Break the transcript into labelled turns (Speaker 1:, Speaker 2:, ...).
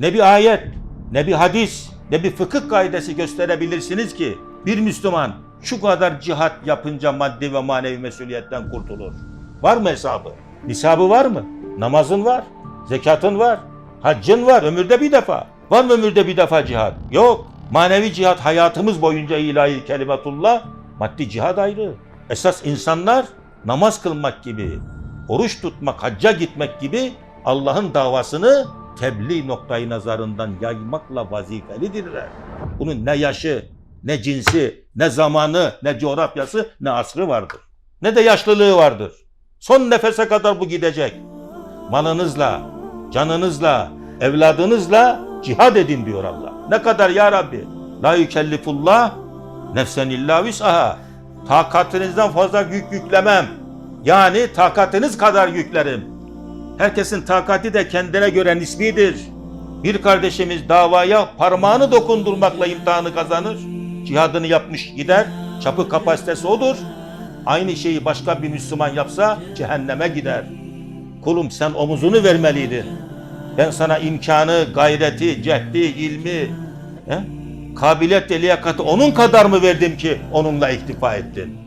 Speaker 1: ne bir ayet, ne bir hadis, ne bir fıkıh kaidesi gösterebilirsiniz ki bir Müslüman şu kadar cihat yapınca maddi ve manevi mesuliyetten kurtulur. Var mı hesabı? Nisabı var mı? Namazın var, zekatın var, haccın var ömürde bir defa. Var mı ömürde bir defa cihat? Yok. Manevi cihat hayatımız boyunca ilahi kelimetullah, maddi cihat ayrı. Esas insanlar namaz kılmak gibi, oruç tutmak, hacca gitmek gibi Allah'ın davasını tebliğ noktayı nazarından yaymakla vazifelidirler. Bunun ne yaşı, ne cinsi, ne zamanı, ne coğrafyası, ne asrı vardır. Ne de yaşlılığı vardır. Son nefese kadar bu gidecek. Malınızla, canınızla, evladınızla cihad edin diyor Allah. Ne kadar ya Rabbi? La yükellifullah nefsen illa vüs'aha. Takatinizden fazla yük yüklemem. Yani takatiniz kadar yüklerim. Herkesin takati de kendine göre nisbidir. Bir kardeşimiz davaya parmağını dokundurmakla imtihanı kazanır. Cihadını yapmış gider. Çapı kapasitesi odur. Aynı şeyi başka bir Müslüman yapsa cehenneme gider. Kulum sen omuzunu vermeliydin. Ben sana imkanı, gayreti, cehdi, ilmi, he? kabiliyet ve onun kadar mı verdim ki onunla iktifa ettin?